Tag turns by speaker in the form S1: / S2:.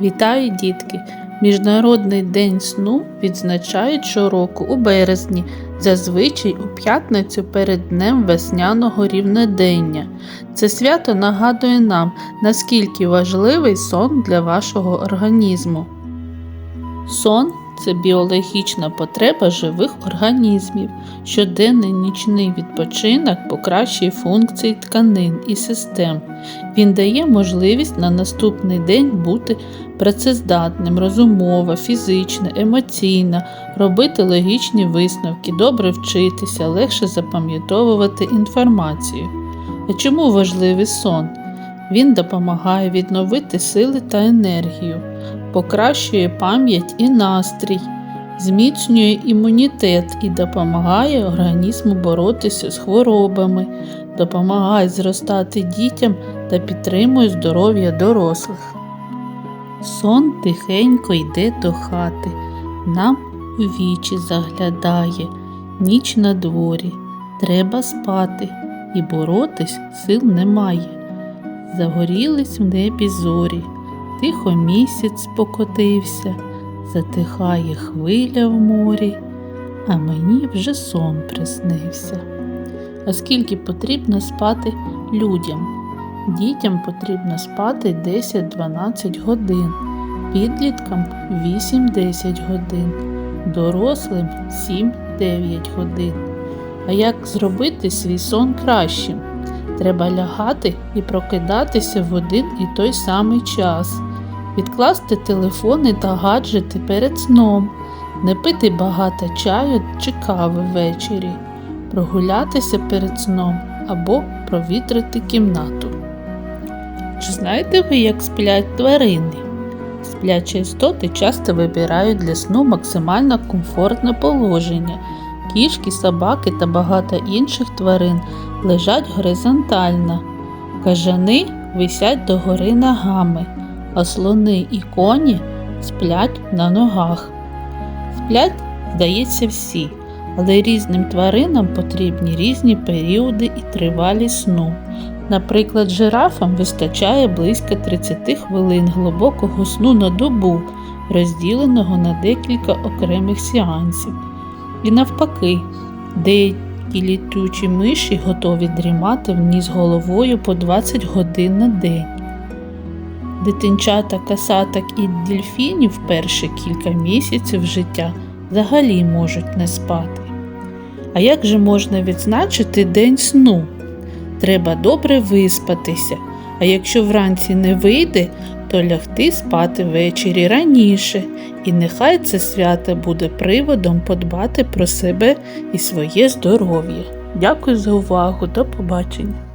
S1: Вітаю, дітки! Міжнародний день сну відзначають щороку у березні, зазвичай у п'ятницю перед днем весняного рівнодення. Це свято нагадує нам, наскільки важливий сон для вашого організму. Сон це біологічна потреба живих організмів. Щоденний нічний відпочинок покращує функції тканин і систем. Він дає можливість на наступний день бути працездатним, розумово, фізично, емоційно, робити логічні висновки, добре вчитися, легше запам'ятовувати інформацію. А чому важливий сон? Він допомагає відновити сили та енергію, покращує пам'ять і настрій, зміцнює імунітет і допомагає організму боротися з хворобами, допомагає зростати дітям та підтримує здоров'я дорослих. Сон тихенько йде до хати, нам у вічі заглядає, ніч на дворі, треба спати, і боротись сил немає. Загорілись в небі зорі, тихо місяць покотився, затихає хвиля в морі, а мені вже сон приснився. А скільки потрібно спати людям? Дітям потрібно спати 10-12 годин, підліткам 8-10 годин, дорослим 7-9 годин. А як зробити свій сон кращим? Треба лягати і прокидатися в один і той самий час, відкласти телефони та гаджети перед сном, не пити багато чаю чи кави ввечері, прогулятися перед сном або провітрити кімнату. Чи знаєте ви, як сплять тварини? Сплячі істоти часто вибирають для сну максимально комфортне положення. Кішки, собаки та багато інших тварин лежать горизонтально. Кажани висять догори ногами, а слони і коні сплять на ногах. Сплять, здається, всі, але різним тваринам потрібні різні періоди і тривалість сну. Наприклад, жирафам вистачає близько 30 хвилин глибокого сну на добу, розділеного на декілька окремих сеансів. І навпаки, деякі літучі миші готові дрімати вниз головою по 20 годин на день. Дитинчата касаток і дельфінів перші кілька місяців життя взагалі можуть не спати. А як же можна відзначити день сну? Треба добре виспатися, а якщо вранці не вийде, то лягти спати ввечері раніше, і нехай це свято буде приводом подбати про себе і своє здоров'я. Дякую за увагу, до побачення!